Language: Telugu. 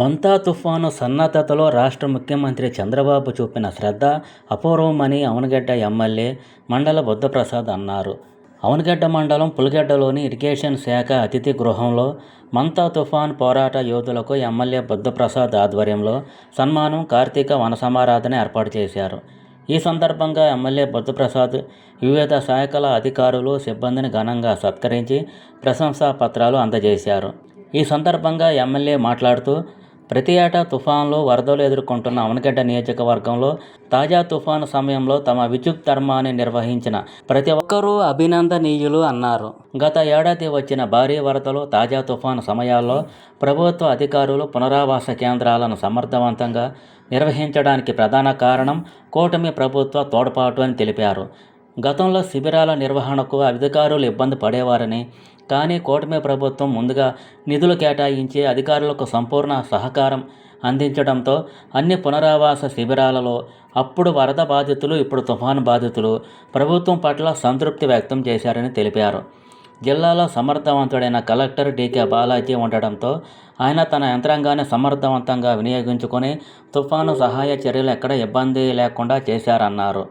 మంతా తుఫాను సన్నద్ధతలో రాష్ట్ర ముఖ్యమంత్రి చంద్రబాబు చూపిన శ్రద్ధ అపూర్వమని అవనగడ్డ ఎమ్మెల్యే మండల బుద్ధప్రసాద్ అన్నారు. అవనగడ్డ మండలం పులిగెడ్డలోని ఇరిగేషన్ శాఖ అతిథి గృహంలో మంతా తుఫాన్ పోరాట యోధులకు ఎమ్మెల్యే బుద్ధప్రసాద్ ఆధ్వర్యంలో సన్మానం, కార్తీక వనసమారాధన ఏర్పాటు చేశారు. ఈ సందర్భంగా ఎమ్మెల్యే బుద్ధప్రసాద్ వివిధ శాఖల అధికారులు, సిబ్బందిని ఘనంగా సత్కరించి ప్రశంసా పత్రాలు అందజేశారు. ఈ సందర్భంగా ఎమ్మెల్యే మాట్లాడుతూ ప్రతి ఏటా తుఫాన్లు వరదలు ఎదుర్కొంటున్న అవనగడ్డ నియోజకవర్గంలో తాజా తుఫాను సమయంలో తమ విద్యుత్ ధర్మాన్ని నిర్వహించిన ప్రతి ఒక్కరూ అభినందనీయులు అన్నారు. గత ఏడాది వచ్చిన భారీ వరదలు, తాజా తుఫాను సమయాల్లో ప్రభుత్వ అధికారులు పునరావాస కేంద్రాలను సమర్థవంతంగా నిర్వహించడానికి ప్రధాన కారణం కూటమి ప్రభుత్వ తోడ్పాటు అని తెలిపారు. గతంలో శిబిరాల నిర్వహణకు అధికారులు ఇబ్బంది పడేవారని, కానీ కూటమి ప్రభుత్వం ముందుగా నిధులు కేటాయించి అధికారులకు సంపూర్ణ సహకారం అందించడంతో అన్ని పునరావాస శిబిరాలలో అప్పుడు వరద బాధితులు, ఇప్పుడు తుఫాను బాధితులు ప్రభుత్వం పట్ల సంతృప్తి వ్యక్తం చేశారని తెలిపారు. జిల్లాలో సమర్థవంతుడైన కలెక్టర్ డీకే బాలాజీ ఉండడంతో ఆయన తన యంత్రాంగాన్ని సమర్థవంతంగా వినియోగించుకొని తుఫాను సహాయ చర్యలు ఎక్కడ ఇబ్బంది లేకుండా చేశారన్నారు.